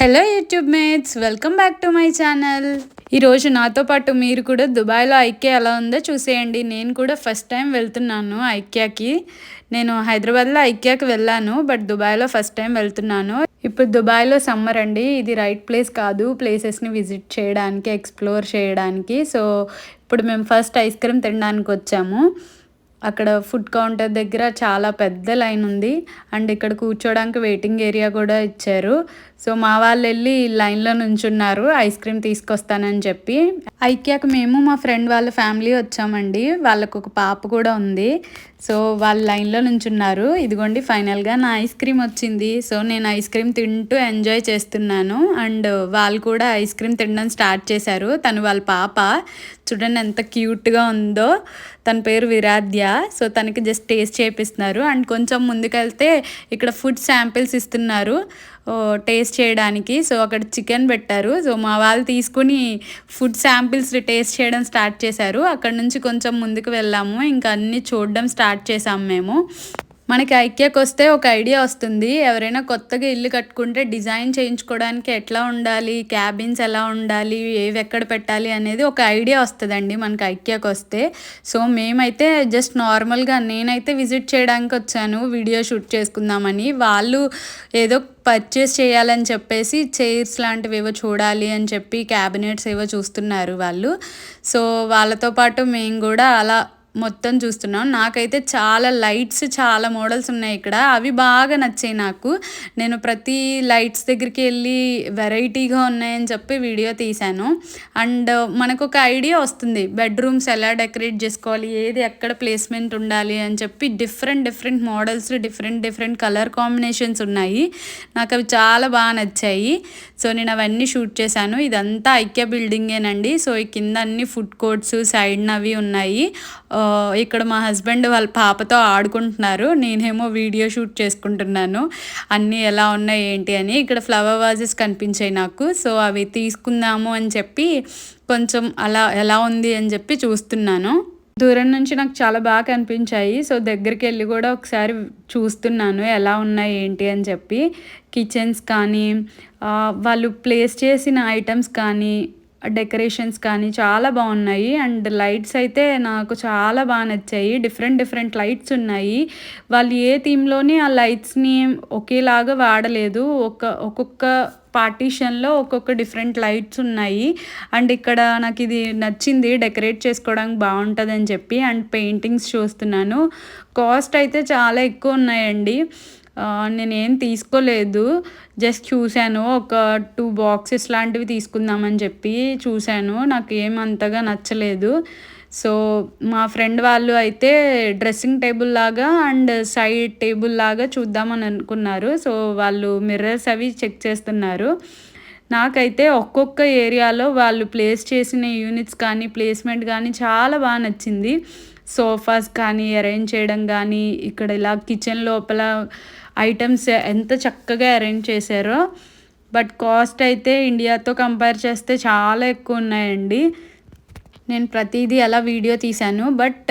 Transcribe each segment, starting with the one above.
Hello YouTube mates welcome back to my channel ఈరోజు నాతో పాటు మీరు కూడా దుబాయ్లో ఐక్యా ఎలా ఉందో చూసేయండి. నేను కూడా ఫస్ట్ టైం వెళ్తున్నాను ఐక్యాకి. నేను హైదరాబాద్లో ఐక్యాకి వెళ్ళాను బట్ దుబాయ్లో ఫస్ట్ టైం వెళ్తున్నాను. ఇప్పుడు దుబాయ్లో సమ్మర్ అండి. ఇది రైట్ ప్లేస్ కాదు. ప్లేసెస్ని విజిట్ చేయడానికి ఎక్స్ప్లోర్ చేయడానికి. సో ఇప్పుడు మేము ఫస్ట్ ఐస్ క్రీమ్ తినడానికి వచ్చాము. అక్కడ ఫుడ్ కౌంటర్ దగ్గర చాలా పెద్ద లైన్ ఉంది. అండ్ ఇక్కడ కూర్చోడానికి వెయిటింగ్ ఏరియా కూడా ఇచ్చారు. సో మా వాళ్ళు వెళ్ళి లైన్లో నుంచున్నారు. ఐస్ క్రీమ్ తీసుకొస్తానని చెప్పి. ఐక్యాకు మేము మా ఫ్రెండ్ వాళ్ళ ఫ్యామిలీ వచ్చామండి. వాళ్ళకు ఒక పాప కూడా ఉంది. సో వాళ్ళు లైన్లో నుంచున్నారు. ఇదిగోండి ఫైనల్గా నా ఐస్ క్రీమ్ వచ్చింది. సో నేను ఐస్ క్రీమ్ తింటూ ఎంజాయ్ చేస్తున్నాను. అండ్ వాళ్ళు కూడా ఐస్ క్రీమ్ తినడం స్టార్ట్ చేశారు. తను వాళ్ళ పాప. చూడండి ఎంత క్యూట్గా ఉందో. తన పేరు విరాధ్య. సో తనకి జస్ట్ టేస్ట్ చేపిస్తున్నారు. అండ్ కొంచెం ముందుకెళ్తే ఇక్కడ ఫుడ్ శాంపిల్స్ ఇస్తున్నారు టేస్ట్ చేయడానికి. సో అక్కడ చికెన్ పెట్టారు. సో మా వాళ్ళు తీసుకుని ఫుడ్ శాంపిల్స్ టేస్ట్ చేయడం స్టార్ట్ చేశారు. అక్కడ నుంచి కొంచెం ముందుకు వెళ్ళాము. ఇంకా అన్నీ చూడడం స్టార్ట్ చేసాము మేము. మనకి ఐక్యకు వస్తే ఒక ఐడియా వస్తుంది. ఎవరైనా కొత్తగా ఇల్లు కట్టుకుంటే డిజైన్ చేయించుకోవడానికి ఎట్లా ఉండాలి? క్యాబిన్స్ ఎలా ఉండాలి? ఏవి ఎక్కడ పెట్టాలి? అనేది ఒక ఐడియా వస్తుందండి మనకి ఐక్యకు వస్తే. సో మేమైతే జస్ట్ నార్మల్గా నేనైతే విజిట్ చేయడానికి వచ్చాను. వీడియో షూట్ చేసుకుందామని. వాళ్ళు ఏదో పర్చేస్ చేయాలని చెప్పేసి చైర్స్ లాంటివి ఏవో చూడాలి అని చెప్పి క్యాబినెట్స్ ఏవో చూస్తున్నారు వాళ్ళు. సో వాళ్ళతో పాటు మేము కూడా అలా మొత్తం చూస్తున్నాం నాకైతే చాలా లైట్స్ చాలా మోడల్స్ ఉన్నాయి ఇక్కడ. అవి బాగా నచ్చాయి నాకు. నేను ప్రతి లైట్స్ దగ్గరికి వెళ్ళి వెరైటీగా ఉన్నాయని చెప్పి వీడియో తీశాను. అండ్ మనకు ఒక ఐడియా వస్తుంది. బెడ్రూమ్స్ ఎలా డెకరేట్ చేసుకోవాలి? ఏది ఎక్కడ ప్లేస్మెంట్ ఉండాలి? అని చెప్పి different different models different different colour combinations ఉన్నాయి. నాకు అవి చాలా బాగా నచ్చాయి. సో నేను అవన్నీ షూట్ చేశాను. ఇదంతా ఐక్య బిల్డింగేనండి. సో ఈ కింద అన్ని ఫుడ్ కోర్ట్స్ సైడ్నవి ఉన్నాయి. ఇక్కడ మా హస్బెండ్ వాళ్ళ పాపతో ఆడుకుంటున్నారు. నేనేమో వీడియో షూట్ చేసుకుంటున్నాను. అన్నీ ఎలా ఉన్నాయి ఏంటి అని. ఇక్కడ ఫ్లవర్ వాజెస్ కనిపించాయి నాకు. సో అవి తీసుకుందాము అని చెప్పి కొంచెం అలా ఎలా ఉంది అని చెప్పి చూస్తున్నాను. దూరం నుంచి నాకు చాలా బాగా కనిపించాయి. సో దగ్గరికి వెళ్ళి కూడా ఒకసారి చూస్తున్నాను. ఎలా ఉన్నాయి ఏంటి అని చెప్పి. కిచెన్స్ కానీ వాళ్ళు ప్లేస్ చేసిన ఐటమ్స్ కానీ డెకరేషన్స్ కానీ చాలా బాగున్నాయి. అండ్ లైట్స్ అయితే నాకు చాలా బాగా నచ్చాయి. డిఫరెంట్ డిఫరెంట్ లైట్స్ ఉన్నాయి. వాళ్ళు ఏ థీమ్లోని ఆ లైట్స్ని ఒకేలాగా వాడలేదు. ఒక ఒక్కొక్క పార్టీషన్లో ఒక్కొక్క డిఫరెంట్ లైట్స్ ఉన్నాయి. అండ్ ఇక్కడ నాకు ఇది నచ్చింది డెకరేట్ చేసుకోవడానికి బాగుంటుందని చెప్పి అండ్ పెయింటింగ్స్ చూస్తున్నాను. కాస్ట్ అయితే చాలా ఎక్కువ ఉన్నాయండి. నేనేం తీసుకోలేదు. జస్ట్ చూశాను. ఒక టూ బాక్సెస్ లాంటివి తీసుకుందామని చెప్పి చూశాను. నాకు ఏం అంతగా నచ్చలేదు. సో మా ఫ్రెండ్ వాళ్ళు అయితే డ్రెస్సింగ్ టేబుల్ లాగా అండ్ సైడ్ టేబుల్ లాగా చూద్దామని అనుకున్నారు. సో వాళ్ళు మిర్రర్స్ అవి చెక్ చేస్తున్నారు. నాకైతే ఒక్కొక్క ఏరియాలో వాళ్ళు ప్లేస్ చేసిన యూనిట్స్ కానీ ప్లేస్మెంట్ కానీ చాలా బాగా నచ్చింది. సోఫాస్ కానీ అరేంజ్ చేయడం కానీ ఇక్కడ ఇలా కిచెన్ లోపల ఐటమ్స్ ఎంత చక్కగా అరేంజ్ చేశారో. బట్ కాస్ట్ అయితే ఇండియాతో కంపేర్ చేస్తే చాలా ఎక్కువ ఉన్నాయండి. నేను ప్రతిదీ అలా వీడియో తీశాను. బట్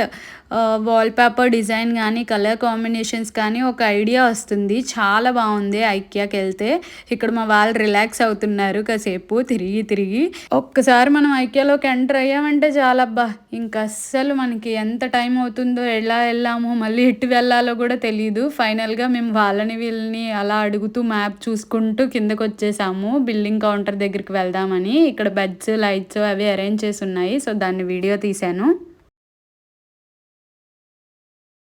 వాల్పేపర్ డిజైన్ కానీ కలర్ కాంబినేషన్స్ కానీ ఒక ఐడియా వస్తుంది. చాలా బాగుంది ఐక్యాకి వెళ్తే. ఇక్కడ మా వాళ్ళు రిలాక్స్ అవుతున్నారు కాసేపు తిరిగి తిరిగి. ఒక్కసారి మనం ఐక్యాలోకి ఎంటర్ అయ్యామంటే చాలా అబ్బా ఇంకా అస్సలు మనకి ఎంత టైం అవుతుందో ఎలా వెళ్ళాము మళ్ళీ ఎటు వెళ్ళాలో కూడా తెలియదు ఫైనల్గా మేము వాళ్ళని వీళ్ళని అలా అడుగుతూ మ్యాప్ చూసుకుంటూ కిందకు వచ్చేసాము. బిల్డింగ్ కౌంటర్ దగ్గరికి వెళ్దామని. ఇక్కడ బెడ్స్ లైట్స్ అవి అరేంజ్ చేసి ఉన్నాయి. సో దాన్ని వీడియో తీశాను.